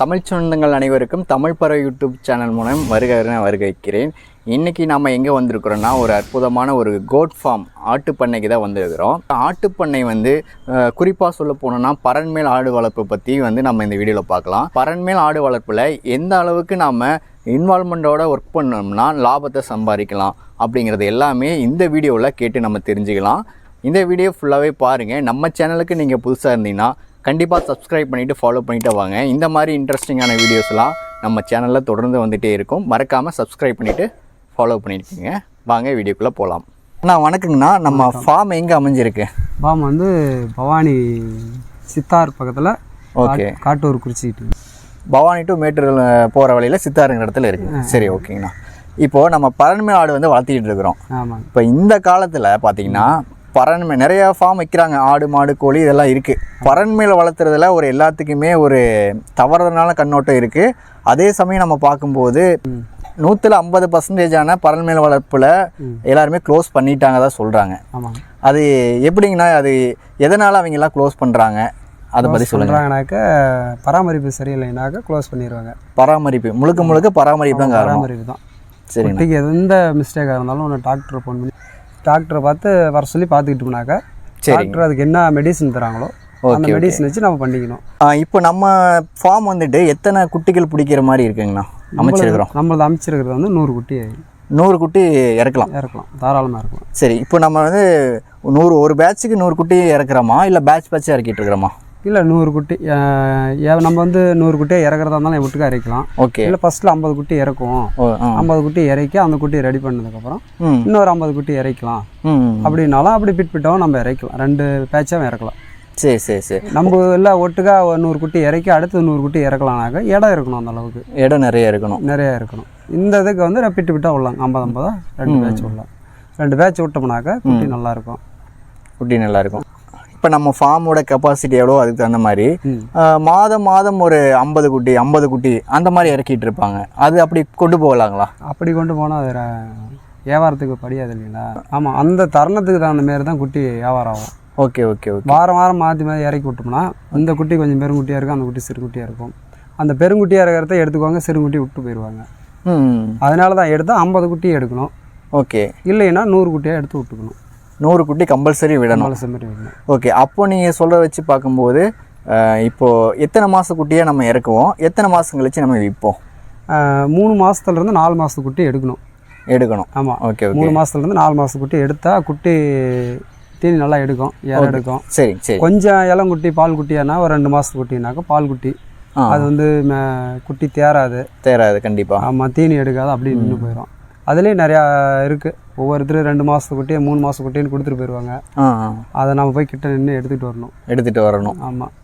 தமிழ் சொந்தங்கள் அனைவருக்கும் தமிழ் பறவை யூடியூப் சேனல் மூலம் வருக என வருகிறேன் இன்றைக்கி நாம் எங்கே வந்திருக்கிறோன்னா ஒரு அற்புதமான ஒரு கோட் ஃபார்ம் ஆட்டுப்பண்ணைக்கு தான் வந்திருக்கிறோம். ஆட்டுப்பண்ணை வந்து குறிப்பாக சொல்ல போனோம்னா பரண்மேல் ஆடு வளர்ப்பு பற்றி வந்து நம்ம இந்த வீடியோவில் பார்க்கலாம். பரண்மேல் ஆடு வளர்ப்பில் எந்த அளவுக்கு நாம் இன்வால்மெண்ட்டோட ஒர்க் பண்ணோம்னா லாபத்தை சம்பாதிக்கலாம் அப்படிங்கிறது எல்லாமே இந்த வீடியோவில் கேட்டு நம்ம தெரிஞ்சுக்கலாம். இந்த வீடியோ ஃபுல்லாகவே பாருங்கள் நம்ம சேனலுக்கு நீங்கள் புதுசாக இருந்தீங்கன்னா கண்டிப்பாக சப்ஸ்கிரைப் பண்ணிவிட்டு ஃபாலோ பண்ணிட்டு வாங்க. இந்த மாதிரி இன்ட்ரெஸ்டிங்கான வீடியோஸ்லாம் நம்ம சேனலில் தொடர்ந்து வந்துகிட்டே இருக்கும். மறக்காமல் சப்ஸ்கிரைப் பண்ணிவிட்டு ஃபாலோ பண்ணியிருக்கீங்க வாங்க வீடியோக்குள்ளே போகலாம் அண்ணா வணக்கங்கண்ணா. நம்ம ஃபார்ம் எங்கே அமைஞ்சிருக்கு? பாம் வந்து பவானி சித்தார் பக்கத்தில் ஓகே. காட்டூர் குறிச்சிக்கிட்டு பவானி டு மேட்டூர் போகிற வழியில் சித்தாருங்கிற இடத்துல இருக்குது சரி ஓகேங்கண்ணா இப்போது நம்ம பரண்மை ஆடு வந்து வளர்த்திக்கிட்டு இருக்கிறோம். இப்போ இந்த காலத்தில் பார்த்தீங்கன்னா பரண்மை நிறைய ஃபார்ம் வைக்கிறாங்க. ஆடு மாடு கோழி இதெல்லாம் இருக்குது பரண்மையில் வளர்த்துறதுல ஒரு எல்லாத்துக்குமே ஒரு தவறுதலான கண்ணோட்டம் இருக்குது அதே சமயம் நம்ம பார்க்கும்போது நூற்றில் ஐம்பது பர்சன்டேஜான பரண்மையில் வளர்ப்பில் எல்லாருமே க்ளோஸ் பண்ணிட்டாங்க தான் சொல்கிறாங்க அது எப்படிங்கண்ணா அது எதனால் அவங்கெல்லாம் க்ளோஸ் பண்ணுறாங்க அதை பற்றி சொல்கிறாங்கனாக்கா பராமரிப்பு சரியில்லைனாக்கா க்ளோஸ் பண்ணிடுவாங்க பராமரிப்பு முழுக்க முழுக்க பராமரிப்பு தான் பராமரிப்பு தான். குட்டிக்கு எந்த மிஸ்டேக்காக இருந்தாலும் ஒன்று டாக்டரை ஃபோன் பண்ணி டாக்டரை பார்த்து வர சொல்லி பார்த்துக்கிட்டோம்னாக்கா டாக்டர் அதுக்கு என்ன மெடிசன் தராங்களோ அந்த மெடிசன் வச்சு நம்ம பண்ணிக்கணும். இப்போ நம்ம ஃபார்ம் வந்துட்டு எத்தனை குட்டிகள் பிடிக்கிற மாதிரி இருக்குங்கண்ணா? அமைச்சிருக்கிறோம். நம்மளது அமைச்சிருக்கிறது வந்து நூறு குட்டி நூறு குட்டி இறக்கலாம். இறக்கலாம். தாராளமாக இருக்கலாம் சரி இப்போ நம்ம வந்து நூறு ஒரு பேட்சுக்கு நூறு குட்டி இறக்குறோமா? இல்லை பேட்ச் பேட்சாக இறக்கிட்டு இருக்கிறோமா? இல்லை நூறு குட்டி நம்ம வந்து நூறு குட்டியை இறக்குறதா இருந்தாலும் ஒட்டுக்கா இறக்கலாம். ஓகே. இல்லை ஃபஸ்ட்டில் ஐம்பது குட்டி ஆ. ஐம்பது குட்டி இறக்கி அந்த குட்டியை ரெடி பண்ணதுக்கப்புறம் இன்னொரு ஐம்பது குட்டி இறக்கலாம். அப்படின்னாலும் அப்படி பிட் பிட்டாவும் நம்ம இறக்கலாம். ரெண்டு பேட்சாகவும் இறக்கலாம். சரி சரி சரி. நம்ம எல்லாம் ஒட்டுக்கா ஒரு நூறு குட்டி இறக்கி அடுத்து நூறு குட்டி இறக்கலாம்னாக்க இடம் இருக்கணும் அந்த அளவுக்கு. இடம் நிறைய இருக்கணும். நிறைய இருக்கணும். இந்த இதுக்கு வந்து பிட்டு பிட்டா விடலாம் ஐம்பது ஐம்பதா? ரெண்டு பேட்ச் விடலாம் ரெண்டு பேட்ச் விட்டோம்னாக்கா குட்டி நல்லா இருக்கும். குட்டி நல்லா இருக்கும். இப்போ நம்ம ஃபார்மோட கெப்பாசிட்டி எவ்வளோ அதுக்கு தகுந்த மாதிரி மாதம் மாதம் ஒரு ஐம்பது குட்டி ஐம்பது குட்டி அந்த மாதிரி இறக்கிட்டு இருப்பாங்க. அது அப்படி கொண்டு போகலாங்களா? அப்படி கொண்டு போனால் அது வியாபாரத்துக்கு படியாது இல்லைங்களா? ஆமாம் அந்த தருணத்துக்கு தகுந்த மாரி தான் குட்டி வியாபாரம் ஆகும். Okay okay okay. வாரம் வாரம் மாற்றி மாற்றி இறக்கி விட்டோம்னா இந்த குட்டி கொஞ்சம் பெருங்குட்டியாக இருக்கும் அந்த குட்டி சிறுகுட்டியாக இருக்கும். அந்த பெருங்குட்டியாக இருக்கிறத எடுத்துக்குவாங்க சிறுகுட்டி விட்டு போயிடுவாங்க. ம். அதனால தான் எடுத்தால் ஐம்பது குட்டி எடுக்கணும். ஓகே. இல்லைன்னா நூறு குட்டியாக எடுத்து விட்டுக்கணும். நூறு குட்டி கம்பல்சரி விடணும். செம்மறி விடணும். ஓகே அப்போ நீங்கள் சொல்ற வச்சு பார்க்கும்போது அஹ், இப்போ எத்தனை மாத குட்டியை நம்ம இறக்குவோம்? எத்தனை மாதம் கழிச்சு நம்ம விற்போம்? மூணு மாதத்துலேருந்து நாலு மாதத்து குட்டி எடுக்கணும். எடுக்கணும். ஆமாம் ஓகே மூணு மாதத்துலேருந்து நாலு மாதத்து குட்டி எடுத்தால் குட்டி தீனி நல்லா எடுக்கும் இலை எடுக்கும். சரி சரி. கொஞ்சம் இளங்குட்டி பால் குட்டியானா ஒரு ரெண்டு மாதத்து குட்டினாக்கா பால் குட்டி. அது வந்து குட்டி தேராது தேராது கண்டிப்பாக ஆமாம் தீனி எடுக்காது அப்படி நின்று போயிடும் அதுலேயும் நிறையா இருக்குது ஒவ்வொருத்தரும் ரெண்டு மாதத்து குட்டியை மூணு மாதத்து குட்டின்னு கொடுத்துட்டு போயிடுவாங்க. அதை நம்ம போய் கிட்ட நின்று எடுத்துகிட்டு வரணும். எடுத்துகிட்டு வரணும். ஆமாம்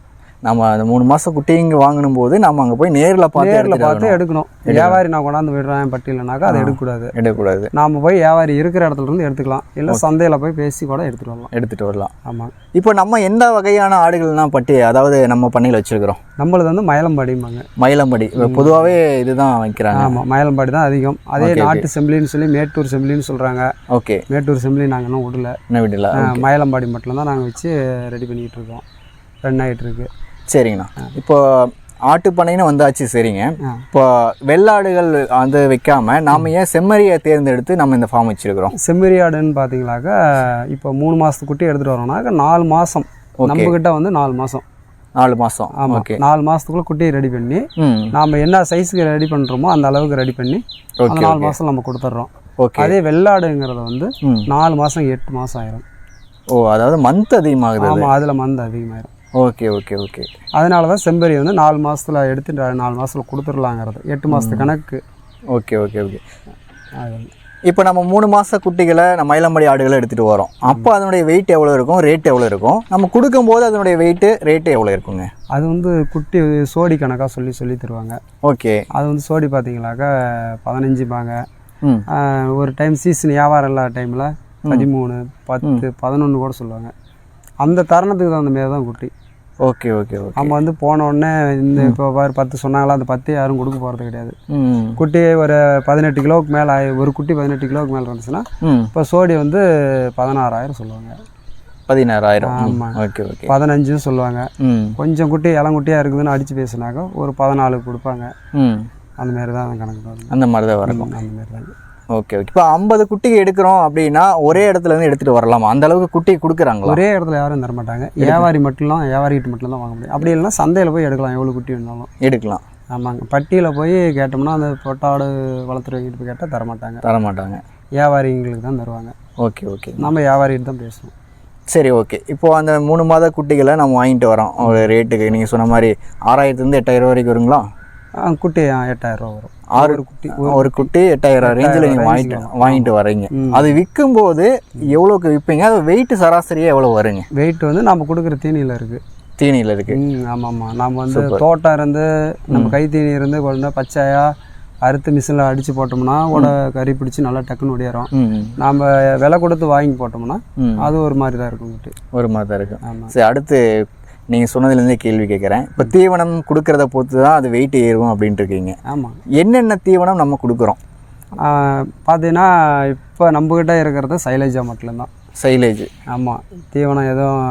நம்ம அந்த மூணு மாதம் குட்டி இங்கே வாங்கணும் போது நம்ம அங்கே போய் நேரில் பார்த்து நேரில் பார்த்து. எடுக்கணும். வியாபாரி நான் கொண்டாந்து விடுறேன் பட்டியலனாக்கா அதை எடுக்கக்கூடாது. எடுக்கக்கூடாது. நாம் போய் வியாபாரி இருக்கிற இடத்துல இருந்து எடுத்துக்கலாம். இல்லை சந்தையில் போய் பேசி கூட எடுத்துகிட்டு வரலாம். எடுத்துகிட்டு வரலாம். ஆமாம் இப்போ நம்ம எந்த வகையான ஆடுகள்லாம் பட்டி அதாவது நம்ம பண்ணையில் வச்சுருக்கிறோம்? நம்மளது வந்து மயிலம்பாடிம்பாங்க. மயிலம்படி. பொதுவாகவே இதுதான் வைக்கிறாங்க. ஆமாம் மயிலம்பாடி தான் அதிகம். அதே நாட்டு செம்பிளின்னு சொல்லி மேட்டூர் செம்பிளின்னு சொல்கிறாங்க ஓகே. மேட்டூர் செம்பிளி நாங்கள் இன்னும் விடல. வீட்டில் ஆஹ், மயிலம்பாடி மட்டும் தான் நாங்கள் வச்சு ரெடி பண்ணிக்கிட்டு இருக்கோம். ரன் ஆகிட்டு இருக்கு. சரிங்கண்ணா. இப்போ ஆட்டுப்பண்ணைன்னு வந்தாச்சு சரிங்க. இப்போ வெள்ளாடுகள் வந்து வைக்காம நாம ஏன் செம்மறியை தேர்ந்தெடுத்து நம்ம இந்த ஃபார்ம் வச்சிருக்கிறோம்? செம்மறி ஆடுன்னு பார்த்தீங்களாக்கா இப்போ மூணு மாதத்து குட்டி எடுத்துகிட்டு வரோம்னாக்கா நாலு மாதம் நம்மக்கிட்ட வந்து நாலு மாதம் நாலு மாசம். ஆமாம் ஓகே. நாலு மாதத்துக்குள்ளே குட்டியை ரெடி பண்ணி நாம் என்ன சைஸுக்கு ரெடி பண்ணுறோமோ அந்த அளவுக்கு ரெடி பண்ணி அந்த நாலு மாதம் நம்ம கொடுத்துட்றோம். ஓகே. அதே வெள்ளாடுங்கிறத வந்து நாலு மாதம் எட்டு மாதம் ஆயிரும். ஓ அதாவது மந்த் அதிகமாகுது அது. ஆமாம் அதில் மந்து அதிகமாயிரும். Okay okay okay. அதனால தான் செம்பரி வந்து நாலு மாதத்தில் எடுத்து நா- நாலு மாதத்தில் கொடுத்துடலாங்கிறது. எட்டு மாதத்து கணக்கு. Okay okay okay. இப்போ நம்ம மூணு மாச குட்டிகளை நம்ம மயிலம்படி ஆடுகளை எடுத்துட்டு வரோம். அப்போ அதனுடைய வெயிட் எவ்வளோ இருக்கும்? ரேட் எவ்வளோ இருக்கும்? நம்ம கொடுக்கும்போது அதனுடைய வெயிட்டு ரேட்டு எவ்வளோ இருக்குங்க? அது வந்து குட்டி சோடி கணக்காக சொல்லி சொல்லி தருவாங்க. ஓகே. அது வந்து சோடி பார்த்தீங்களாக்கா பதினஞ்சுபாங்க ம். ஆஹ் ஒரு டைம் சீசன் வியாபாரம் இல்லாத டைமில் பதிமூணு பத்து பதினொன்று கூட சொல்லுவாங்க. அந்த தருணத்துக்கு தகுந்த மாரி தான் குட்டி. Okay okay okay. நம்ம வந்து போன உடனே இந்த இப்போ பத்து சொன்னாங்களா அந்த பத்து யாரும் கொடுக்க போகிறது கிடையாது. குட்டி ஒரு பதினெட்டு கிலோவுக்கு மேலே ஒரு குட்டி பதினெட்டு கிலோவுக்கு மேலே இருந்துச்சுன்னா இப்போ சோடி வந்து பதினாறாயிரம் சொல்லுவாங்க. பதினாறாயிரம். ஆமா. Okay okay. பதினஞ்சுன்னு சொல்லுவாங்க. கொஞ்சம் குட்டி இளங்குட்டியாக இருக்குதுன்னு அடித்து பேசுனாக்க ஒரு பதினாலு கொடுப்பாங்க. அந்த மாதிரி தான் கணக்கு அந்த மாதிரி தான் வரும். அந்த மாதிரி தான். Okay okay. இப்போ ஐம்பது குட்டிக்கு எடுக்கிறோம் அப்படின்னா ஒரே இடத்துல இருந்து எடுத்துட்டு வரலாமா? அந்த அளவுக்கு குட்டி கொடுக்குறாங்களா? ஒரே இடத்துல யாரும் தர மாட்டாங்க. வியாபாரி மட்டும்தான் வியாபாரிகிட்ட மட்டும் தான் வாங்க முடியும். அப்படி இல்லைன்னா சந்தையில் போய் எடுக்கலாம் எவ்வளோ குட்டி வேணாலும். எடுக்கலாம். ஆமாங்க. பட்டியில் போய் கேட்டோம்னா அந்த பொட்டாடு வளர்த்துறவங்கிட்ட போய் கேட்டால் தர மாட்டாங்க. தர மாட்டாங்க. வியாபாரிங்களுக்கு தான் தருவாங்க. Okay okay. நம்ம வியாபாரிகிட்ட தான் பேசணும் சரி ஓகே. இப்போ அந்த மூணு மாத குட்டிகளை நம்ம வாங்கிட்டு வரோம். ஒரு ரேட்டுக்கு நீங்கள் சொன்ன மாதிரி ஆறாயிரத்துலேருந்து எட்டாயிரம் வரைக்கும் வருங்களா? குட்டி எட்டாயிரம் ரூபா வரும். ஆறு குட்டி ஒரு குட்டி எட்டாயிரம் ரேஞ்சில் நீங்கள் வாங்கிட்டு வாங்கிட்டு வரீங்க அது விற்கும்போது எவ்வளோக்கு விற்பீங்க அது வெயிட் சராசரியாக எவ்வளோ வருங்க? வெயிட் வந்து நம்ம கொடுக்குற தீனியில் இருக்குது தீனியில் இருக்கு. ம் ஆமாம் ஆமாம் நம்ம வந்து தோட்டம் இருந்து நம்ம கை தீனி இருந்து கொண்டு பச்சையாக அறுத்து மிஷினில் அடித்து போட்டோம்னா உட கறி பிடிச்சி நல்லா டக்குன்னு ஒடியாரும். நாம் விலை கொடுத்து வாங்கி போட்டோம்னா அது ஒரு மாதிரி தான் இருக்கும் குட்டி. ஒரு மாதிரி தான் இருக்கு ஆமாம் சரி அடுத்து நீங்கள் சொன்னதுலேருந்தே கேள்வி கேட்குறேன். இப்போ தீவனம் கொடுக்கறத பொறுத்து தான் அது வெயிட் ஏறும் அப்படின்ட்டு இருக்கீங்க. ஆமாம் என்னென்ன தீவனம் நம்ம கொடுக்குறோம்? பார்த்தீங்கன்னா இப்போ நம்மக்கிட்ட இருக்கிறது சைலேஜா மட்டும்தான். சைலேஜ் ஆமாம் தீவனம் எதுவும்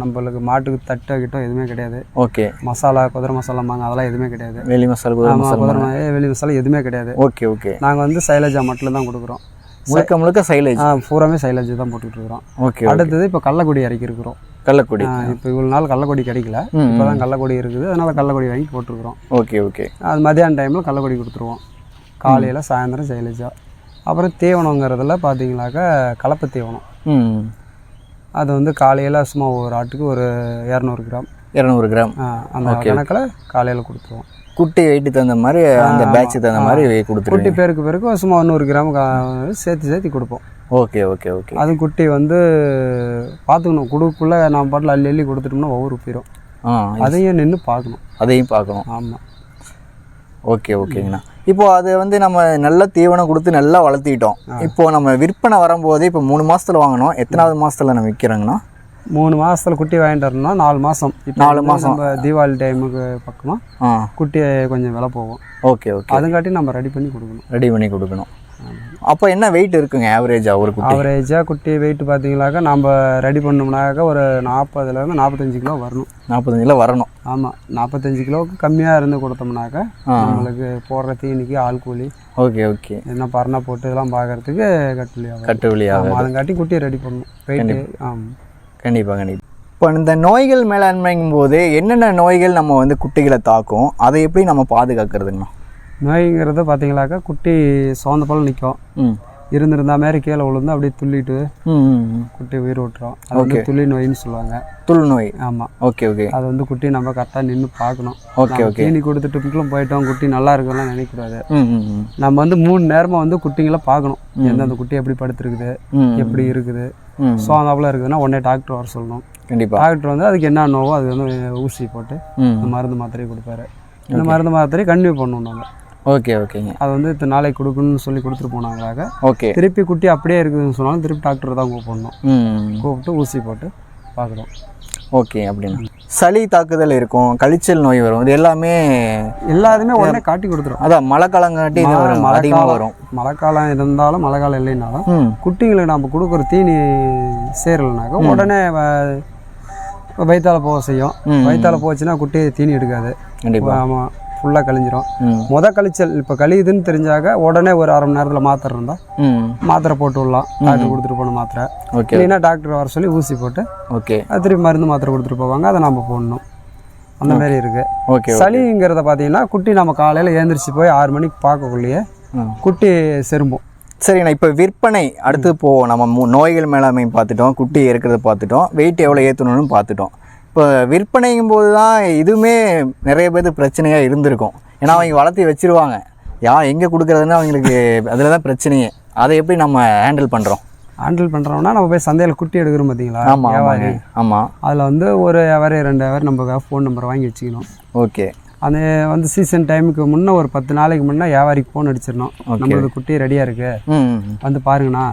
நம்மளுக்கு மாட்டுக்கு தட்டோ கிட்டோ எதுவுமே கிடையாது. ஓகே. மசாலா குதிரை மசாலாமாங்க அதெல்லாம் எதுவுமே கிடையாது. வெளி மசாலா குதிரை மசாலா வெளி மசாலா எதுவுமே கிடையாது. Okay okay. நாங்கள் வந்து சைலேஜா மட்டும் தான் கொடுக்குறோம். முழுக்க முழுக்க சைலேஜ் ஆ பூராமே சைலேஜ் தான் போட்டுட்டு இருக்கிறோம். ஓகே அடுத்தது இப்போ கள்ளக்குடி இறக்கி இருக்கிறோம். கள்ளக்குடி. இப்போ இவ்வளோ நாள் கள்ளக்குடி கிடைக்கல. ம், இப்போ தான் கள்ளக்குடி இருக்குது. அதனால் கள்ளக்குடி வாங்கி போட்டிருக்கிறோம். Okay okay. அது மதியான டைமில் கள்ளக்குடி கொடுத்துருவோம். காலையில் சாயந்தரம் சைலேஜா அப்புறம் தீவனங்கிறதுல பார்த்தீங்கன்னாக்கா கலப்பு தீவனம். அது வந்து காலையில் சும்மா ஒரு ஆட்டுக்கு ஒரு இரநூறு கிராம். இரநூறு கிராம். ஆ, அந்த கணக்கில் காலையில் கொடுத்துருவோம். குட்டி வெயிட்டு தகுந்த மாதிரி அந்த பேட்ச் தகுந்த மாதிரி குட்டி கொடுத்துருவீங்க பேருக்கு பேருக்கு சும்மா நூறு கிராம் சேர்த்து சேர்த்து கொடுப்போம். Okay okay okay. அது குட்டி வந்து பார்த்துக்கணும். குடுக்குள்ளே நம்ம பாட்டில் அள்ளி அள்ளி கொடுத்துட்டோம்னா ஒவ்வொரு போயிடும் ஆ அதையும் நின்று பார்க்கணும். அதையும் பார்க்கணும். ஆமாம் ஓகே ஓகேங்கண்ணா. இப்போ அது வந்து நம்ம நல்ல தீவனம் கொடுத்து நல்லா வளர்த்திட்டோம். இப்போ நம்ம விற்பனை வரும்போது இப்போ மூணு மாசத்துல வாங்கணும். எத்தனாவது மாசத்துல நம்ம விற்கிறோங்கண்ணா மூணு மாசத்துல குட்டி வாங்கிட்டு வரணும்னா நாலு மாதம் இப்போ நாலு மாசம். மாதம் நம்ம தீபாவளி டைமுக்கு பக்கமாக குட்டி கொஞ்சம் விலை போகும். ஓகே ஓகே அதுங்காட்டி நம்ம ரெடி பண்ணி கொடுக்கணும். ரெடி பண்ணி கொடுக்கணும். அப்போ என்ன வெயிட் இருக்குங்க ஆவரேஜா ஒரு குட்டி? ஆவரேஜாக குட்டி வெயிட் பார்த்தீங்களாக்கா நம்ம ரெடி பண்ணோம்னாக்கா ஒரு நாற்பதுலேருந்து நாற்பத்தஞ்சு கிலோ வரணும். நாற்பத்தஞ்சில் வரணும். ஆமாம் நாற்பத்தஞ்சு கிலோவுக்கு கம்மியாக இருந்து கொடுத்தோம்னாக்கா நம்மளுக்கு போடுற தீனிக்கு ஆள் கூலி ஓகே ஓகே என்ன பரணை போட்டு இதெல்லாம் பார்க்கறதுக்கு கட்டுலி ஆகும். கட்டுவழியாக ஆமாம் அதுங்காட்டி குட்டியை ரெடி பண்ணணும். வெயிட்டு ஆமாம் கண்டிப்பாக கண்டிப்பாக இப்போ இந்த நோய்கள் மேலாண்மைங்கும் போது என்னென்ன நோய்கள் நம்ம வந்து குட்டிகளை தாக்கும்? அதை எப்படி நம்ம பாதுகாக்கிறதுங்கண்ணா? நோய்ங்கிறது பார்த்தீங்களாக்கா குட்டி சோந்த போல் நிற்கும் இருந்திருந்தா மாதிரி கீழே விழுந்து அப்படியே துள்ளிட்டு. குட்டி உயிர் விட்டுரும். அது வந்து துள்ளி நோயின்னு சொல்லுவாங்க. துள் நோய். ஆமாம் ஓகே ஓகே. அது வந்து குட்டி நம்ம கரெக்டாக நின்று பார்க்கணும். Okay okay. தீனி கொடுத்துட்டு போயிட்டோம் குட்டி நல்லா இருக்குலாம் நினைக்கக்கூடாது. ம் ம் ம். நம்ம வந்து மூணு நேரமாக வந்து குட்டிங்களை பார்க்கணும். எந்தெந்த குட்டி எப்படி படுத்துருக்குது எப்படி இருக்குது. ம். சோந்தாப்புல இருக்குதுன்னா உடனே டாக்டர் வர சொல்லணும். கண்டிப்பாக டாக்டர் வந்து அதுக்கு என்ன நோவோ அது வந்து ஊசி போட்டு இந்த மருந்து மாத்திரை கொடுப்பாரு. இந்த மருந்து மாத்திரை கன்டினியூ பண்ணணும் நம்ம ஓகே ஓகேங்க. அது வந்து இத்தனை நாளைக்கு கொடுக்கணும்னு சொல்லி கொடுத்துட்டு போனாங்களாக. ஓகே. திருப்பி குட்டி அப்படியே இருக்குதுன்னு சொன்னாலும் திருப்பி டாக்டர் தான் கூப்பிடணும். ம். கூப்பிட்டு ஊசி போட்டு பார்க்கணும். ஓகே அப்படின்னா. சளி தாக்குதல் இருக்கும் கழிச்சல் நோய் வரும் இது எல்லாமே எல்லாருமே உடனே காட்டி கொடுத்துரும். அதான் மழை இது வரும் அதிகமாக வரும். மழைக்காலம் இருந்தாலும் மழை காலம் இல்லைனாலும் குட்டிங்களுக்கு நம்ம கொடுக்குற தீனி சேரலைனாக்கா உடனே வ- வயித்தால போக செய்யும். ம். வயித்தால போச்சுன்னா குட்டி தீனி எடுக்காது. கண்டிப்பாக ஆமாம் ஃபுல்லாக கழிஞ்சிரும். முத கழிச்சல் இப்போ கழியுதுன்னு தெரிஞ்சாக்க உடனே ஒரு அரை மணி நேரத்தில் மாத்திரை இருந்தால் மாத்திரை போட்டு விடலாம். டாக்டர் கொடுத்துட்டு போன மாத்திரை. ஓகே. இல்லைன்னா டாக்டர் வர சொல்லி ஊசி போட்டு ஓகே. திருப்பி மருந்து மாத்திரை கொடுத்துட்டு போவாங்க. அதை நம்ம போடணும். அந்த மாதிரி இருக்கு. ஓகே சளிங்கிறத பார்த்தீங்கன்னா குட்டி நம்ம காலையில் ஏந்திரிச்சு போய் ஆறு மணிக்கு பார்க்கக்குள்ளேயே குட்டி செரும்பும். சரிண்ணா இப்போ விற்பனை அடுத்து போவோம் நம்ம நோய்கள் மேலாண்மை பார்த்துட்டோம். குட்டி இருக்கிறத பார்த்துட்டோம். வெயிட் எவ்வளோ ஏற்றணும்னு பார்த்துட்டோம். இப்போ விற்பனைங்கும் போது தான் இதுவுமே நிறைய பேருக்கு பிரச்சனையாக இருந்திருக்கும். ஏன்னா அவங்க வளர்த்தி வச்சிருவாங்க. யா எங்கே கொடுக்குறதுன்னு அவங்களுக்கு அதில் தான் பிரச்சனையே. அதை எப்படி நம்ம ஹேண்டில் பண்ணுறோம் ஹேண்டில் பண்ணுறோம்னா நம்ம போய் சந்தையில் குட்டி எடுக்கிறோம் பார்த்தீங்களா ஆமாம் வியாபாரி. ஆமாம் அதில் வந்து ஒரு வியாபாரி ரெண்டு வியாபாரி நம்ம ஃபோன் நம்பர் வாங்கி வச்சுக்கணும். ஓகே. அந்த வந்து சீசன் டைமுக்கு முன்னே ஒரு பத்து நாளைக்கு முன்னே வியாபாரிக்கு ஃபோன் அடிச்சிடணும். நம்மளது குட்டி ரெடியாக இருக்கு. ம் ம், வந்து பாருங்கண்ணா.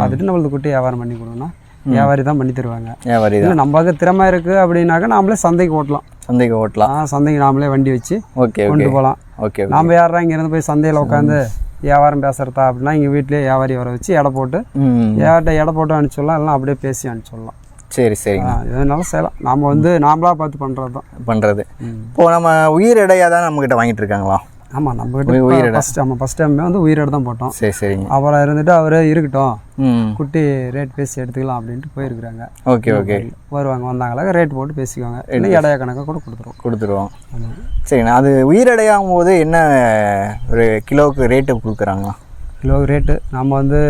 பார்த்துட்டு நம்மளது குட்டி வியாபாரம் பண்ணி கொடுங்கண்ணா. வியாபாரி தான் பண்ணி தருவாங்க. வியாபாரி தான் நமக்கு திறமை இருக்குது அப்படின்னாக்கா நாமளே சந்தைக்கு ஓட்டலாம். சந்தைக்கு ஓட்டலாம். சந்தைக்கு நாமளே வண்டி வச்சு ஓகே கொண்டு போகலாம் ஓகே நாம் யாரா இங்கேருந்து போய் சந்தையில் உட்காந்து வியாபாரம் பேசுகிறதா அப்படின்னா இங்கே வீட்டிலேயே வியாபாரி வர வச்சு எடை போட்டு யார்கிட்ட எடை போட்டு அனுப்பிச்சிடலாம் இல்லைனா அப்படியே பேசி அனுப்பிச்சிடலாம் சரி சரிங்க. எதுனாலும் செய்யலாம். நாம் வந்து நாமளாக பார்த்து பண்ணுறது தான் பண்ணுறது இப்போ நம்ம உயிர் எடையாக தான் நம்மக்கிட்ட வாங்கிட்டு இருக்காங்களா? ஆமாம் நம்ம கிட்ட ஃபஸ்ட் ஆமாம் ஃபஸ்ட் டைமே வந்து உயிரோடு தான் போட்டோம். சரி சரிங்க. அப்புறம் இருந்துட்டு அவர் இருக்கட்டும். குட்டி ரேட் பேசி எடுத்துக்கலாம் அப்படின்ட்டு போயிருக்கிறாங்க. Okay okay. வருவாங்க வந்தாங்களா ரேட் போட்டு பேசிக்குவாங்க. இல்லை இடைய கணக்காக கூட கொடுத்துருவோம். கொடுத்துருவோம். சரிங்கண்ணா அது உயிரடையாகும் போது என்ன ஒரு கிலோவுக்கு ரேட்டு கொடுக்குறாங்களா? கிலோ ரேட்டு நம்ம வந்து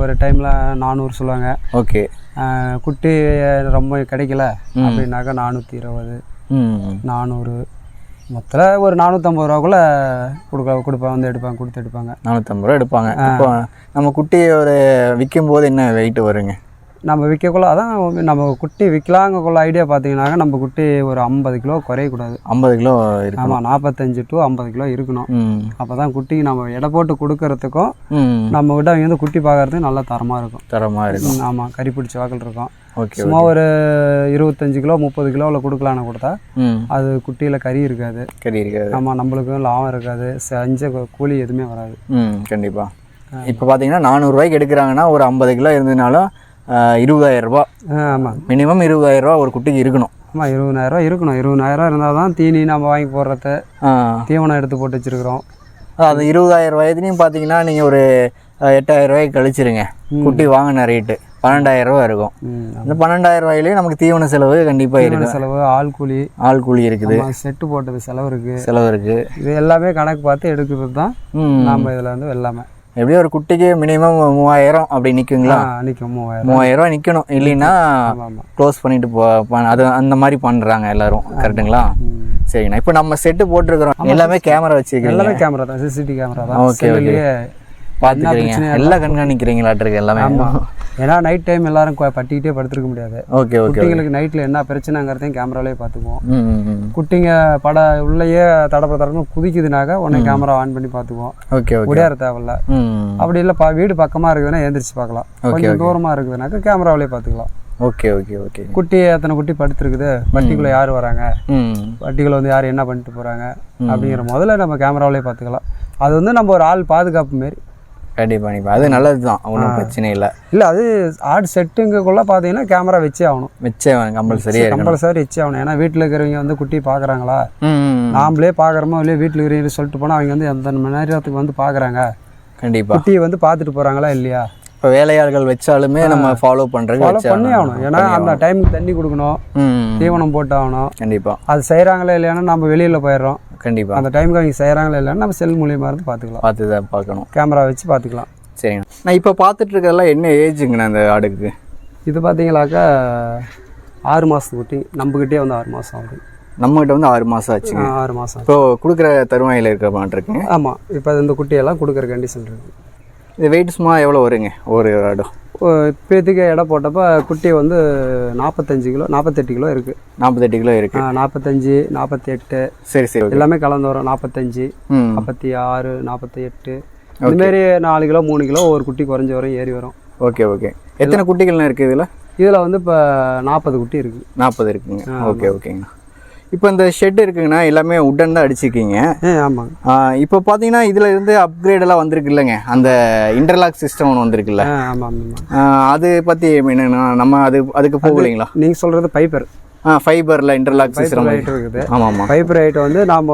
ஒரு டைமில் நானூறு சொல்லுவாங்க. ஓகே. குட்டி ரொம்ப கிடைக்கல. அப்படின்னாக்கா நானூற்றி இருபது நானூறு. மொத்தத்தில் ஒரு நானூற்றம்பது ரூபாக்குள்ளே கொடுக்க கொடுப்பேன் வந்து எடுப்பாங்க கொடுத்து எடுப்பாங்க. நானூற்றம்பது ரூபா எடுப்பாங்க. இப்போ நம்ம குட்டி ஒரு விற்கும் போது என்ன வெயிட் வருங்க? நம்ம விற்கக்குள்ள அதான் நம்ம குட்டி விற்கலாங்கக்குள்ள ஐடியா பார்த்தீங்கன்னாக்கா நம்ம குட்டி ஒரு ஐம்பது கிலோ குறையக்கூடாது. ஐம்பது கிலோ ஆமாம் நாற்பத்தஞ்சு டு ஐம்பது கிலோ இருக்கணும். அப்போ தான் குட்டிக்கு நம்ம எடை போட்டு கொடுக்கறதுக்கும் நம்ம கிட்ட அவங்க வந்து குட்டி பார்க்கறதுக்கு நல்லா தரமாக இருக்கும். தரமாக இருக்கும். ஆமாம் கறி பிடிச்ச வாக்கில் இருக்கும். ஓகே சும்மா ஒரு இருபத்தஞ்சு கிலோ முப்பது கிலோவில் கொடுக்கலான்னு கொடுத்தா அது குட்டியில் கறி இருக்காது. கறி இருக்காது. ஆமாம் நம்மளுக்கும் லாபம் இருக்காது. செஞ்ச கூலி எதுவுமே வராது. ம் கண்டிப்பாக இப்போ பார்த்தீங்கன்னா நானூறுரூவாய்க்கு எடுக்கிறாங்கன்னா ஒரு ஐம்பது கிலோ இருந்ததுனாலும் இருபதாயிரம் ரூபாய் ஆமாம் மினிமம் இருபதாயிரம் ரூபா ஒரு குட்டிக்கு இருக்கணும். ஆமாம் இருபதாயிரம் இருக்கணும். இருபதாயிரம் இருந்தால் தான் தீனி நம்ம வாங்கி போடுறது தீவனம் எடுத்து போட்டு வச்சிருக்கிறோம். அது இருபதாயிரம் ரூபாயத்துலையும் பார்த்தீங்கன்னா நீங்கள் ஒரு எட்டாயிரம் ரூபாய்க்கு கழிச்சிருங்க. குட்டி வாங்கின ரேட்டு பன்னெண்டாயிரம் ரூபா இருக்கும். ம், அந்த பன்னெண்டாயிரம் ரூபாயிலையும் நமக்கு தீவன செலவு கண்டிப்பாக இருக்கு செலவு ஆள் கூலி. ஆள் கூலி இருக்குது. செட்டு போட்டது செலவு இருக்குது செலவு இருக்குது இது எல்லாமே கணக்கு பார்த்து எடுக்கிறது தான் ம். நாம் இதில் வந்து எல்லாமே எப்படியும் ஒரு குட்டிக்கு மினிமம் மூவாயிரம் அப்படி நிற்குங்களா நிற்கும் மூவாயிரம். மூவாயிரம் ரூபா நிற்கணும் இல்லைன்னா க்ளோஸ் பண்ணிட்டு போ அது அந்த மாதிரி பண்ணுறாங்க எல்லாரும். கரெக்டுங்களா சரிங்கண்ணா இப்போ நம்ம செட்டு போட்டிருக்கிறோம். எல்லாமே கேமரா வச்சுருக்கீங்க எல்லாமே கேமரா தான். சிசிடிவி கேமரா தான். ஓகே, செல்லுலயே பார்த்துக்கிறீங்க எல்லாம் கண்காணிக்கிறீங்களாட்டிருக்கு எல்லாமே. ஏன்னா நைட் டைம் எல்லாரும் பட்டிக்கிட்டே படுத்துருக்க முடியாது. ஓகே ஓகே குட்டிங்களுக்கு நைட்டில் என்ன பிரச்சனைங்கிறதையும் கேமராலே பார்த்துக்குவோம். குட்டிங்க பட உள்ளேயே தடப்பட தடப்பட குதிக்குதுனாக்கா உடனே கேமரா ஆன் பண்ணி பார்த்துக்குவோம். ஓகே தேவையில்ல. அப்படி இல்லை பா வீடு பக்கமாக இருக்குதுன்னா எந்திரிச்சு பார்க்கலாம். கொஞ்சம் தூரமாக இருக்குதுனாக்கா கேமராவிலே பார்த்துக்கலாம். Okay okay okay. குட்டி எத்தனை குட்டி படுத்துருக்குது? பட்டிக்குள்ளே யார் வராங்க? ம். பட்டிக்குள்ள வந்து யார் என்ன பண்ணிட்டு போகிறாங்க அப்படிங்கிற முதல்ல நம்ம கேமராவிலே பார்த்துக்கலாம். அது வந்து நம்ம ஒரு ஆள் பாதுகாப்பு மாரி கண்டிப்பாக கண்டிப்பாக அது நல்லது தான் ஒன்றும் பிரச்சனை இல்லை இல்லை அது ஆடு செட்டுங்கக்குள்ளே பார்த்தீங்கன்னா கேமரா வச்சே ஆகணும். மிச்சம் கம்பல்சரியாக இருக்கணும். கம்பல்சரி வச்சே ஆகணும். ஏன்னா வீட்டில் இருக்கிறவங்க வந்து குட்டி பார்க்குறாங்களா. நாமளே பார்க்குறோமோ இல்லையா? வீட்டில் இருக்கிறவங்க சொல்லிட்டு போனால் அவங்க வந்து எந்த மணி நேரத்துக்கு வந்து பார்க்குறாங்க கண்டிப்பாக குட்டியை வந்து பார்த்துட்டு போகிறாங்களா இல்லையா? இப்போ வேலையாள்கள் வச்சாலுமே நம்ம ஃபாலோ பண்ணுறது ஃபாலோ பண்ணி ஆகணும். ஏன்னா அந்த டைமுக்கு தண்ணி கொடுக்கணும். தீவனம் போட்டு ஆகணும். கண்டிப்பாக அது செய்கிறாங்களா இல்லையானா நம்ம வெளியில் போயிடுறோம். கண்டிப்பாக அந்த டைமுக்கு அவங்க செய்கிறாங்களா இல்லையானா நம்ம செல் மூலியமாக இருந்து பார்த்துக்கலாம். பார்த்து தான் பார்க்கணும். கேமரா வச்சு பார்த்துக்கலாம். சரிங்க. நான் இப்போ பார்த்துட்டு இருக்கிறதெல்லாம் என்ன ஏஜுங்கண்ணா அந்த ஆடுக்கு? இது பார்த்தீங்களாக்கா ஆறு மாதத்து குட்டி நம்மக்கிட்டே வந்து ஆறு மாதம் ஆகுது. நம்மகிட்ட வந்து ஆறு மாதம் ஆச்சுங்க. ஆறு மாதம் இப்போ கொடுக்குற தருவாயில் இருக்கிற மாட்டிருக்குங்க ஆமாம் இப்போ இந்த குட்டியெல்லாம் கொடுக்குற கண்டிஷன் இருக்குது இது வெயிட் சும்மா எவ்வளோ வருங்க? ஒரு ஆடும் இப்போதைக்கு எடை போட்டப்போ குட்டி வந்து நாற்பத்தஞ்சு கிலோ நாற்பத்தெட்டு கிலோ இருக்குது நாற்பத்தெட்டு கிலோ இருக்கு. நாற்பத்தஞ்சு நாற்பத்தி எட்டு சரி சரி எல்லாமே கலந்து வரும். நாற்பத்தஞ்சு நாற்பத்தி ஆறு நாற்பத்தி எட்டு இதுமாரி நாலு கிலோ மூணு கிலோ ஒரு குட்டி குறைஞ்சி வரும் ஏறி வரும். Okay okay. எத்தனை குட்டிகள்லாம் இருக்குது இதில்? இதில் வந்து இப்போ நாற்பது குட்டி இருக்குது நாற்பது இருக்குங்க. ஓகே ஓகேங்கண்ணா இப்போ இந்த ஷெட் இருக்குங்கண்ணா எல்லாமே உட்டன் தான் அடிச்சிருக்கீங்க. ஆமாங்க. இப்போ பார்த்தீங்கன்னா இதில் இருந்து அப்கிரேட் எல்லாம் வந்திருக்கு இல்லைங்க. அந்த இன்டர்லாக் சிஸ்டம் ஒன்று வந்திருக்குல்ல. ஆமாம் ஆமாம் அது பற்றி என்னன்னா நம்ம அது அதுக்கு போகலைங்களா? நீங்கள் சொல்கிறது பைப்பர் ஆ ஃபைபரில் இன்டர்லாக் சிஸ்டம் இருக்குது. ஆமாம் ஆமாம் பைப்பர் ரைட் வந்து நாம்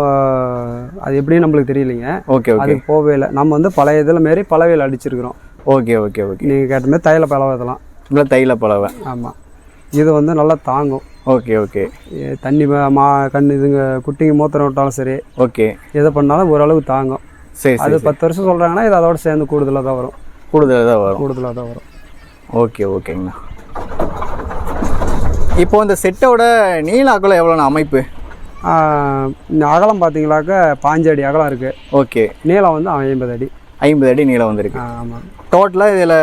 அது எப்படின்னு நம்மளுக்கு தெரியலைங்க. Okay okay. அதுக்கு போகவே இல்லை. நம்ம வந்து பழைய இதில் மாரி பலவையில் அடிச்சிருக்கிறோம். Okay okay okay. நீங்கள் கேட்ட மாதிரி தைல பலவதெல்லாம் இல்லை தைல பலவை ஆமாம் இது வந்து நல்லா தாங்கும். Okay okay. தண்ணி ம- கண் இதுங்க குட்டிங்க மூத்திரம் விட்டாலும் சரி ஓகே. எதை பண்ணாலும் ஓரளவு தாங்கும். சரி அது பத்து வருஷம் சொல்கிறாங்கன்னா இது அதோட சேர்ந்து கூடுதலாக தான் வரும். கூடுதலாக தான் வரும். கூடுதலாக தான் வரும். ஓகே ஓகேங்கண்ணா இப்போ இந்த செட்டோட நீள அகலம் எவ்வளோண்ணா அமைப்பு? இந்த அகலம் பார்த்தீங்களாக்க பாஞ்சு அடி அகலம் இருக்குது ஓகே. நீளம் வந்து ஐம்பது அடி. ஐம்பது அடி நீளம் வந்திருக்கு. ஆமாம் டோட்டலாக இதில்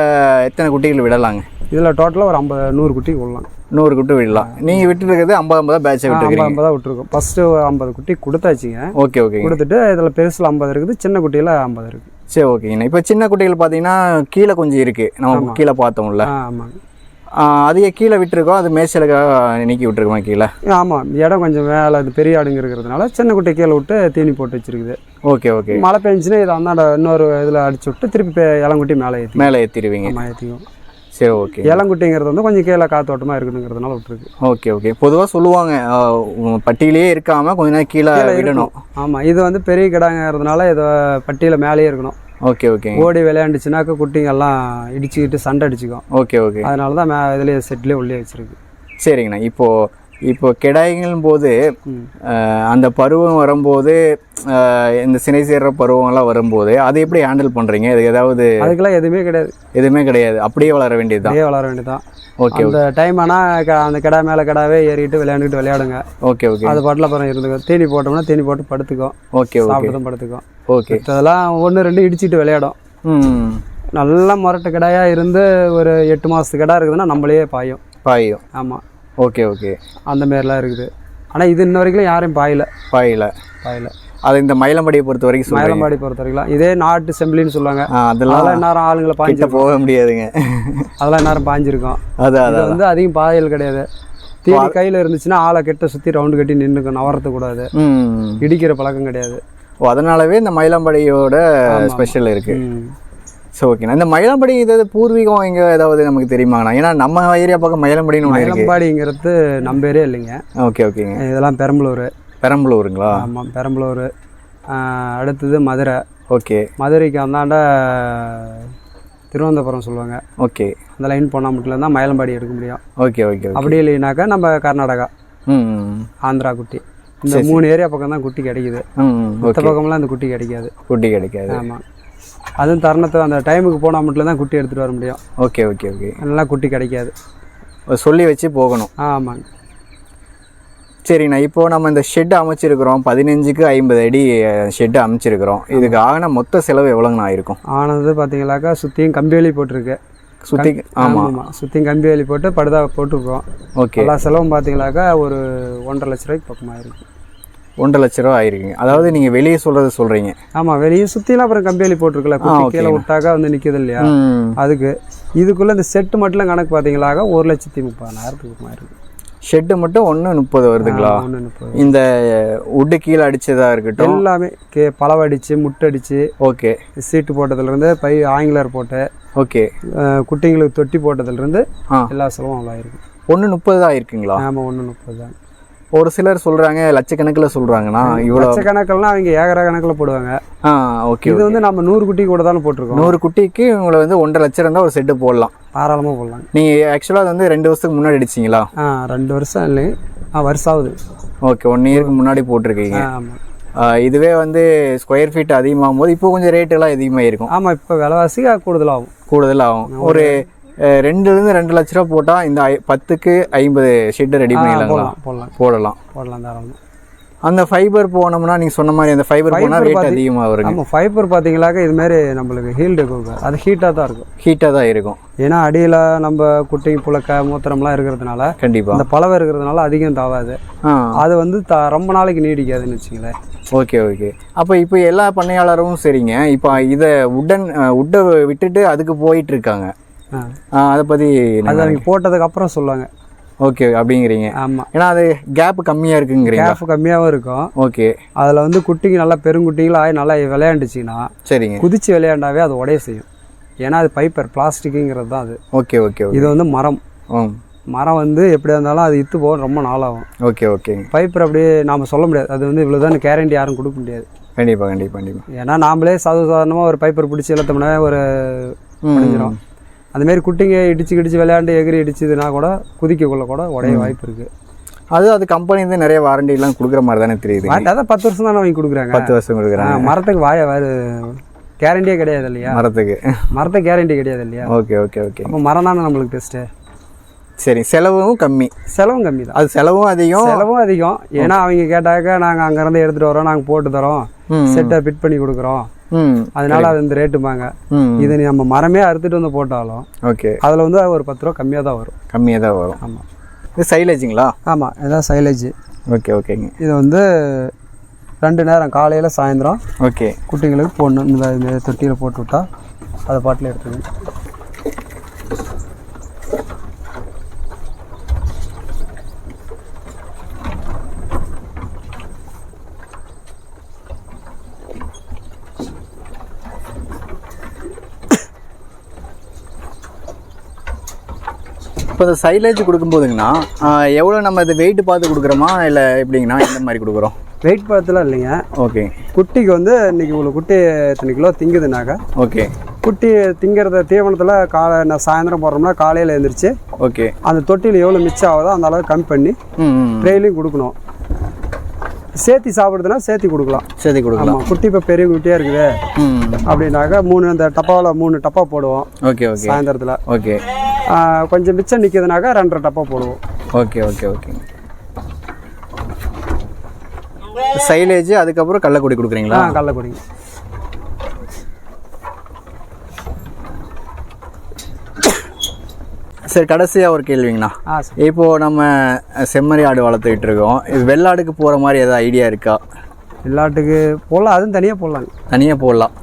எத்தனை குட்டிகள் விடலாங்க? இதில் டோட்டலாக ஒரு ஐம்பது நூறு குட்டி கொள்ளலாம் நூறு குட்டி விடலாம். நீங்கள் விட்டுருக்கிறது ஐம்பது ஐம்பதா பேட்சை ஐம்பது விட்டுருக்கீங்க. ஐம்பதாக விட்டுருக்கோம். ஃபஸ்ட்டு ஐம்பது குட்டி கொடுத்தாச்சுங்க. ஓகே ஓகேங்க. கொடுத்துட்டு இதில் பெருசில் ஐம்பது இருக்குது சின்ன குட்டியில் ஐம்பது இருக்குது சரி ஓகேங்கண்ணா இப்போ சின்ன குட்டிகள் பார்த்தீங்கன்னா கீழே கொஞ்சம் இருக்குது நம்ம கீழே பார்த்தோம்ல. ஆமாங்க. அதிக கீழே விட்டுருக்கோம் அது மேய்ச்சலுக்காக நீக்கி விட்டுருக்கோமா கீழே? ஆமாம் இடம் கொஞ்சம் மேலே அது பெரிய ஆடுங்க இருக்கிறதுனால சின்ன குட்டி கீழே விட்டு தீனி போட்டு வச்சிருக்குது. Okay okay. மழை பெஞ்சுன்னா இதை அந்தாண்ட இன்னொரு இதில் அடிச்சு விட்டு திருப்பி இளங்குட்டி மேலே ஏற்றி மேலே ஏற்றிடுவீங்க ஆமாம் ஏற்றிக்கும் சரி ஓகே இளங்குட்டிங்கிறது வந்து கொஞ்சம் கீழே காத்தோட்டமாக இருக்கணுங்கிறதுனால விட்டுருக்கு. ஓகே ஓகே பொதுவாக சொல்லுவாங்க பட்டியிலேயே இருக்காமல் கொஞ்ச நேரம் கீழே விடணும். ஆமாம் இது வந்து பெரிய கிடாங்கிறதுனால இதை பட்டியில் மேலேயே இருக்கணும். ஓகே ஓகேங்க ஓடி விளையாண்டுச்சுனாக்க குட்டிங்க எல்லாம் இடிச்சுக்கிட்டு சண்டை அடிச்சுக்கும். ஓகே ஓகே அதனால தான் மே இதுலேயே செட்லேயே உள்ளே வச்சிருக்கு. சரிங்கண்ணா. இப்போ இப்போ கிடாய்கள் போது அந்த பருவம் வரும்போது இந்த சினை சேர்ற பருவம்லாம் வரும்போது அதை எப்படி ஹேண்டில் பண்ணுறீங்க இது ஏதாவது அதுக்கெல்லாம் எதுவுமே கிடையாது. எதுவுமே கிடையாது. அப்படியே வளர வேண்டியது அப்படியே வளர வேண்டியதான் ஓகே அந்த டைம் ஆனால் அந்த கிடா மேலே கிடாவே ஏறிட்டு விளையாண்டுட்டு விளையாடுங்க. Okay okay. அது பாட்டில் அப்புறம் இருந்துக்கும். தீனி போட்டோம்னா தீனி போட்டு படுத்துக்கும். Okay okay. சாப்பிட்டு படுத்துக்கும். ஓகே. அதெல்லாம் ஒன்று ரெண்டு இடிச்சிட்டு விளையாடும். நல்லா முரட்டு கிடாயா இருந்து ஒரு எட்டு மாதத்து கிடா இருக்குதுன்னா நம்மளே பாயும். பாயும். ஆமாம் ஓகே ஓகே. அந்த மாரிலாம் இருக்குது. ஆனால் இது இன்ன வரைக்கும் யாரையும் பாயல. பாயில. பாயல. அது இந்த மயிலம்படியை பொறுத்த வரைக்கும் மயிலம்பாடி பொறுத்த வரைக்கும் இதே நாட்டு செம்பிளின்னு சொல்லுவாங்க. அதெல்லாம் இந்நேரம் ஆளுங்களை கிட்ட போக முடியாதுங்க. அதெல்லாம் இந்நேரம் பாஞ்சிருக்கும். அது அது வந்து அதிகம் பாயல் கிடையாது. தீனி கையில் இருந்துச்சுன்னா ஆளை கிட்ட சுற்றி ரவுண்டு கட்டி நின்றுக்கும் நவரத்து கூடாது. இடிக்கிற பழக்கம் கிடையாது. ஓ அதனாலவே இந்த மயிலம்படியோட ஸ்பெஷல் இருக்கு. ம். ஸோ ஓகேண்ணா இந்த மயிலம்படி இது பூர்வீகம் எங்கே ஏதாவது நமக்கு தெரியுமாண்ணா ஏன்னா நம்ம ஏரியா பக்கம் மயிலம்படின்னு ஒன்று மயிலம்பாடிங்கிறது நம்ம ஏரியா இல்லைங்க. ஓகே ஓகேங்க இதெல்லாம் பெரம்பலூர். பெரம்பலூருங்களா? ஆமாம் பெரம்பலூர். அடுத்தது மதுரை. ஓகே மதுரைக்கு அந்தாண்ட திருவனந்தபுரம் சொல்லுவாங்க. ஓகே அந்த லைன் போனால் மட்டும் தான் மயிலம்பாடி எடுக்க முடியும். ஓகே ஓகே அப்படி இல்லைனாக்கா நம்ம கர்நாடகா. ஆந்திரா குட்டி. இந்த மூணு ஏரியா பக்கம் தான் குட்டி கிடைக்குது. மற்ற பக்கம்லாம் அந்த குட்டி கிடைக்காது. குட்டி கிடைக்காது. ஆமாம் அதுவும் தருணத்தை அந்த டைமுக்கு போனால் மட்டும் தான் குட்டி எடுத்துகிட்டு வர முடியும். ஓகே ஓகே ஓகே நல்லா குட்டி கிடைக்காது. சொல்லி வச்சு போகணும். ஆமாங்க. சரிண்ணா இப்போ நம்ம இந்த ஷெட் அமைச்சிருக்கிறோம். பதினஞ்சுக்கு ஐம்பது அடி ஷெட் அமைச்சிருக்கிறோம். இதுக்கு ஆகின மொத்த செலவு எவ்வளோங்கண்ணா இருக்கும்? ஆனது பார்த்தீங்களாக்கா சுற்றியும் கம்பி வேலி போட்டிருக்கு. சுற்றி ஆமாம் ஆமாம் சுற்றியும் கம்பி வேலி போட்டு படுதா போட்டிருக்கோம். ஓகே எல்லா செலவும் பார்த்தீங்களாக்கா ஒரு ஒன்றரை லட்ச ரூபாய்க்கு பக்கமாக இருக்கு. ஒன்றரை லட்ச ரூபா ஆயிருக்குங்க. அதாவது நீங்கள் வெளியே சொல்கிறது சொல்கிறீங்க ஆமாம் வெளியே சுற்றிலாம் அப்புறம் கம்பி வேலி போட்டிருக்கல குட்டி கீழே விட்டாக்கா வந்து நிற்கிது இல்லையா? அதுக்கு இதுக்குள்ளே இந்த செட்டு மட்டும் கணக்கு பார்த்தீங்களாக்கா ஒரு லட்சத்தி முப்பதாயிரத்துக்கு இருக்கு. ஷெட்டு மட்டும் ஒன்று முப்பது வருதுங்களா? இந்த உட்டு கீழே அடிச்சதா இருக்கட்டும். எல்லாமே கே பழம் அடிச்சு முட்டை அடிச்சு ஓகே. சீட்டு போட்டதுலேருந்து பை ஆங்கிலர் போட்டு ஓகே. குட்டிங்களுக்கு தொட்டி போட்டதுலேருந்து எல்லா செலவும் அவ்வளோ இருக்கு ஒன்று முப்பது தான் இருக்குங்களா ஆமாம் ஒன்று முப்பது தான். ஒரு சிலர் சொல்கிறாங்க லட்சக்கணக்கில் சொல்கிறாங்கண்ணா இவ்வளோ லட்சக்கணக்கெல்லாம் அவங்க ஏக்கரா கணக்கில் போடுவாங்க. ஆ ஓகே இது வந்து நம்ம நூறு குட்டி கூட தானே போட்டிருக்கோம். நூறு குட்டிக்கு உங்களை வந்து ஒன்றரை லட்சம் இருந்தால் ஒரு செட்டு போடலாம். தாராளமாக போடலாங்க நீங்கள் ஆக்சுவலாக அது வந்து ரெண்டு வருஷத்துக்கு முன்னாடி அடிச்சிங்களா? ஆ ரெண்டு வருஷம் இல்லைங்க ஆ வருஷம் ஆகுது. ஓகே ஒன் இயருக்கு முன்னாடி போட்டிருக்கீங்க. ஆமாம் இதுவே வந்து ஸ்கொயர் ஃபீட் அதிகமாகும் போது இப்போ கொஞ்சம் ரேட் எல்லாம் அதிகமாக இருக்கும் ஆமாம் இப்போ விலைவாசி கூடுதலாகும். கூடுதல் ஆகும் ஒரு ரெண்டுலேருந்து ரெண்டு லட்ச ரூபா போட்டால் இந்த பத்துக்கு ஐம்பது ஷெட்டு ரெடி பண்ணிடலாங்களா போடலாம் போடலாம். போடலாம். தாராளமாக அந்த ஃபைபர் போனோம்னா நீங்கள் சொன்ன மாதிரி அந்த ஃபைபர் போனால் ரேட் அதிகமாக வருங்க. ஆமாம் ஃபைபர் பார்த்தீங்களாக்கா இதுமாரி நம்மளுக்கு ஹீல்டு கொடுக்கும் அது ஹீட்டாக தான் இருக்கும். ஹீட்டாக தான் இருக்கும். ஏன்னா அடியில் நம்ம குட்டி புழக்க மூத்திரம்லாம் இருக்கிறதுனால கண்டிப்பாக அந்த பலவை இருக்கிறதுனால அதிகம் தாவாது. அது வந்து த ரொம்ப நாளைக்கு நீடிக்காதுன்னு வச்சுங்களேன் ஓகே ஓகே. அப்போ இப்போ எல்லா பண்ணையாளரும் சரிங்க. இப்போ இதை உடன் உட்டை விட்டுட்டு அதுக்கு போயிட்டு இருக்காங்க. அதை பற்றி அது அவங்க போட்டதுக்கு அப்புறம் சொல்லுவாங்க. ஓகே அப்படிங்கிறீங்க. ஆமாம் ஏன்னா அது கேப் கம்மியாக இருக்குங்கிறீங்க கேஃப் கம்மியாகவும் இருக்கும். ஓகே. அதில் வந்து குட்டிங்க நல்லா பெருங்குட்டிங்களா ஆகி நல்லா விளையாண்டுச்சின்னா சரிங்க. குதிச்சு விளையாண்டாவே அது உடைய செய்யும். ஏன்னா அது பைப்பர் பிளாஸ்டிக்குங்கிறது தான் அது. Okay okay okay. இது வந்து மரம். மரம் வந்து எப்படியா இருந்தாலும் அது இத்து போக ரொம்ப நாளாகும். ஓகே ஓகேங்க பைப்பர் அப்படியே நாம் சொல்ல முடியாது. அது வந்து இவ்வளோதான் கேரண்டி யாரும் கொடுக்க முடியாது. கண்டிப்பாக கண்டிப்பாக கண்டிப்பாக ஏன்னா நாமளே சாதாரண சாதாரணமாக ஒரு பைப்பர் பிடிச்சி இழுத்தோம்னா ஒரு முடிஞ்சிடும் அந்த மாதிரி குட்டிங்க இடிச்சு கிடிச்சு விளையாண்டு எகிரி இடிச்சுதுன்னா கூட குதிக்கக்குள்ள கூட உடைய வாய்ப்பு இருக்கு. அது அது கம்பெனி வந்து நிறைய வாரண்டிலாம் கொடுக்குற மாதிரி தானே தெரியுது அதான் பத்து வருஷம் தானே வாங்கி கொடுக்குறாங்க. பத்து வருஷம் கொடுக்குறாங்க. மரத்துக்கு வாய வேறு கேரண்டியே கிடையாது இல்லையா? மரத்துக்கு. மரத்துக்கு கேரண்டி கிடையாது இல்லையா? Okay okay okay. அப்போ மரம் தானே நம்மளுக்கு பெஸ்ட்டு சரி செலவும் கம்மி. செலவும் கம்மி தான். அது செலவும் அதிகம். செலவும் அதிகம். ஏன்னா அவங்க கேட்டாக்க நாங்கள் அங்கேருந்து எடுத்துகிட்டு வரோம் நாங்கள் போட்டு தரோம். செட்டை ஃபிட் பண்ணி கொடுக்குறோம். அதனால அது இந்த ரேட்டுமாங்க இது நம்ம மரமே அறுத்துட்டு வந்து போட்டாலும் ஓகே. அதில் வந்து ஒரு பத்து ரூபா கம்மியாக தான் வரும். கம்மியாக தான் வரும். ஆமாம் இது சைலேஜுங்களா ஆமாம் இதான் சைலேஜ் ஓகே ஓகேங்க. இது வந்து ரெண்டு நேரம் காலையில் சாயந்தரம் ஓகே. குட்டிங்களுக்கு போடணும் இந்த இந்த தொட்டியில் போட்டு விட்டா அதை பாட்டில் எடுத்துக்கணும். இப்போ இந்த சைலேஜ் கொடுக்கும்போதுங்கண்ணா எவ்வளோ நம்ம இது வெயிட் பார்த்து கொடுக்குறோமா? இல்லை எப்படிங்கண்ணா எந்த மாதிரி கொடுக்குறோம்? வெயிட் பார்த்துலாம் இல்லைங்க. ஓகே குட்டிக்கு வந்து இன்னைக்கு இவ்வளோ குட்டி எத்தனை கிலோ திங்குதுனாக்கா ஓகே குட்டி திங்கிறத தீவனத்தில் காலை நான் சாயந்தரம் போடுறோம்னா காலையில் எழுந்திரிச்சு ஓகே அந்த தொட்டியில் எவ்வளோ மிச்சம் ஆகுதோ அந்த அளவுக்கு கம்மி பண்ணி ட்ரெயிலையும் கொடுக்கணும். சேர்த்தி சாப்பிடுதுன்னா சேர்த்தி கொடுக்கலாம். சரி கொடுக்கலாம். குட்டி இப்போ பெரிய குட்டியாக இருக்குது. அப்படின்னாக்கா மூணு அந்த டப்பாவில் மூணு டப்பா போடுவோம். Okay okay சாயந்தரத்தில். ஓகே கொஞ்சம் மிச்சம் நிற்கிதுனாக்கா ரெண்டரை டப்பா போடுவோம். Okay okay okay. சைலேஜ் அதுக்கப்புறம் கள்ளக்குடி கொடுக்குறீங்களா? ஆ கள்ளக்குடிங்க சரி கடைசியாக ஒரு கேள்விங்கண்ணா. ஆ சரி. இப்போ நம்ம செம்மறி ஆடு வளர்த்துக்கிட்டு இருக்கோம். இது வெள்ளாடுக்கு போகிற மாதிரி ஏதாவது ஐடியா இருக்கா? எல்லாட்டுக்கு போடலாம். அதுவும் தனியாக போடலாங்க தனியாக போடலாம்.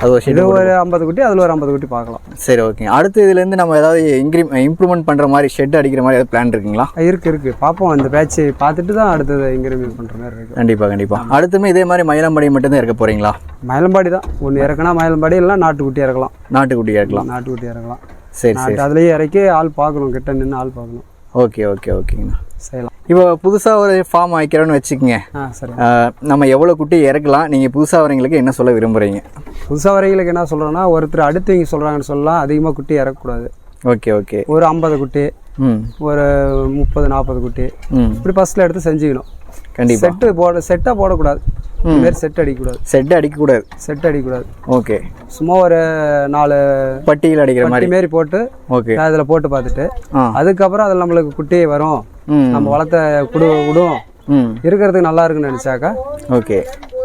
அது ஒரு இது ஒரு ஐம்பது குட்டி அதில் ஒரு ஐம்பது குட்டி பார்க்கலாம். சரி ஓகே அடுத்து இதுலேருந்து நம்ம ஏதாவது இன்க்ரி இம்ப்ரூவ்மெண்ட் பண்ணுற மாதிரி ஷெட் அடிக்கிற மாதிரி ஏதாவது பிளான் இருக்குங்களா? இருக்கு இருக்கு. பார்ப்போம். அந்த பேட்ச் பார்த்துட்டு தான் அடுத்தது இங்கே ரிமூவ் பண்ணுற மாதிரி இருக்கு. கண்டிப்பாக கண்டிப்பாக அடுத்துமே இதே மாதிரி மயிலம்படி மட்டும்தான் இருக்க போகிறீங்களா மயிலம்பாடி தான். ஒன்று இறக்குனா மயிலம்பாடி இல்லைனா நாட்டுக்குட்டி இறக்கலாம் நாட்டுக்குட்டி இருக்கலாம். நாட்டுக்குட்டி இறக்கலாம் சரி சரி. அதுலேயே இறக்கி ஆள் பார்க்கணும். கிட்ட நின்று ஆள் பார்க்கணும். ஓகே ஓகே ஓகேங்கண்ணா. செய்யலாம். இப்போ புதுசாக ஒரு ஃபார்ம் வைக்கிறோன்னு வச்சுக்கோங்க. ஆ சரி. நம்ம எவ்வளோ குட்டி இறக்கலாம் நீங்கள் புதுசாக வரவங்களுக்கு என்ன சொல்ல விரும்புகிறீங்க புதுசாக வரைகளுக்கு என்ன சொல்கிறேன்னா ஒருத்தர் அடுத்தவங்க சொல்கிறாங்கன்னு சொல்லலாம் அதிகமாக குட்டி இறக்கக்கூடாது. Okay okay. ஒரு ஐம்பது குட்டி ம். ஒரு முப்பது நாற்பது குட்டி. ம். இப்படி ஃபஸ்ட்டில் எடுத்து செஞ்சுக்கணும். கண்டிப்பாக செட்டு போட செட்டாக போடக்கூடாது. மாதிரி செட் அடிக்கக்கூடாது. செட்டு அடிக்கக்கூடாது. செட் அடிக்கக்கூடாது. ஓகே. சும்மா ஒரு நாலு பட்டியில் அடிக்கிற மாதிரி. மாரி போட்டு ஓகே. இதில் போட்டு பார்த்துட்டு அதுக்கப்புறம் அதில் நம்மளுக்கு குட்டி வரும். நம்ம வளர்த்த குடு விடும் இருக்கிறதுக்கு நல்லா இருக்குன்னு நினச்சாக்கா ஓகே.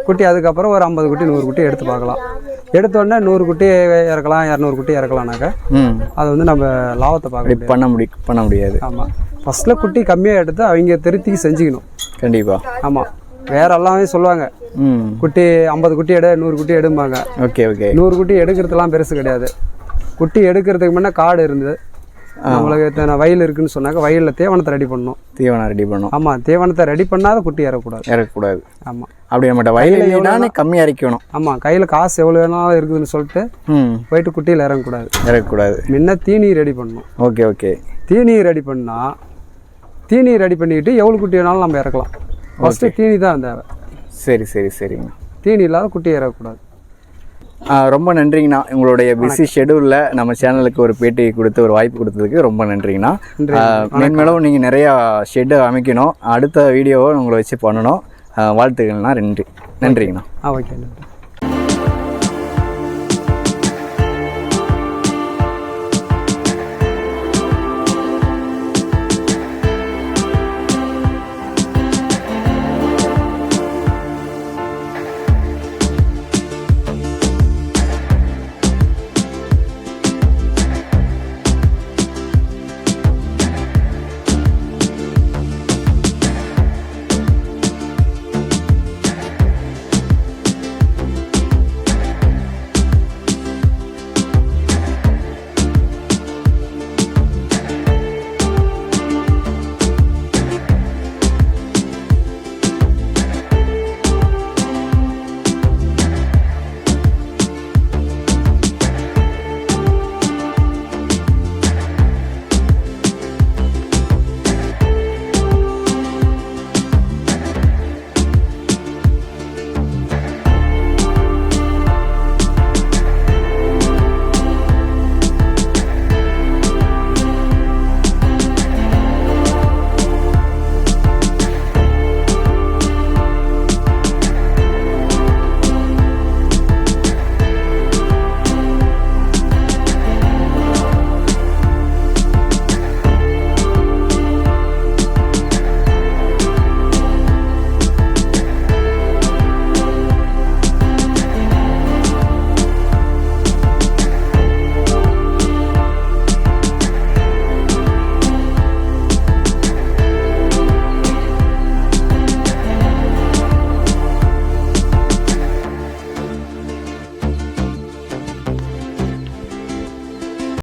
குட்டி அதுக்கப்புறம் ஒரு ஐம்பது குட்டி நூறு குட்டி எடுத்து பார்க்கலாம். எடுத்த உடனே நூறு குட்டி இறக்கலாம் இரநூறு குட்டி இறக்கலாம்னாக்கா அது வந்து நம்ம லாபத்தை பார்க்க பண்ண முடி பண்ண முடியாது. ஆமாம் ஃபஸ்ட்டில் குட்டி கம்மியாக எடுத்து அவங்க திருத்திக்கு செஞ்சுக்கணும். கண்டிப்பாக ஆமாம் வேற எல்லாமே சொல்லுவாங்க. குட்டி ஐம்பது குட்டி எடு நூறு குட்டி எடும்பாங்க. Okay okay. நூறு குட்டி எடுக்கிறதுலாம் பெருசு கிடையாது. குட்டி எடுக்கிறதுக்கு முன்னே காடு இருந்தது. நம்மளுக்கு வயல் இருக்குன்னு சொன்னாக்க வயலில் தீவனத்தை ரெடி பண்ணணும். தீவனம் ரெடி பண்ணும் ஆமாம் தீவனத்தை ரெடி பண்ணாத குட்டி இறக்கக்கூடாது இறக்கக்கூடாது ஆமம் அப்படி நம்மகிட்ட வயலில் கம்மி இறக்கணும் ஆமாம் கையில் காசு எவ்வளோ வேணாலும் இருக்குதுன்னு சொல்லிட்டு போயிட்டு குட்டியில் இறங்கக்கூடாது. இறக்கக்கூடாது. முன்ன தீனி ரெடி பண்ணணும். Okay okay. தீனி ரெடி பண்ணால் தீனி ரெடி பண்ணிக்கிட்டு எவ்வளோ குட்டி வேணாலும் நம்ம இறக்கலாம். ஃபஸ்ட்டு தீனி தான் தேவை. சரி சரி சரிங்க. தீனி இல்லாத குட்டி இறக்கக்கூடாது ஆ, ரொம்ப நன்றிங்கண்ணா. உங்களுடைய பிஸி ஷெடியூலில் நம்ம சேனலுக்கு ஒரு பேட்டி கொடுத்து ஒரு வாய்ப்பு கொடுத்ததுக்கு ரொம்ப நன்றிங்கண்ணா. மேன்மேலும் நீங்கள் நிறையா ஷெட்டு அமைக்கணும். அடுத்த வீடியோவை உங்களை வச்சு பண்ணணும். வாழ்த்துக்கள்ண்ணா. நன்றி. நன்றிங்கண்ணா. ஓகே நன்றி.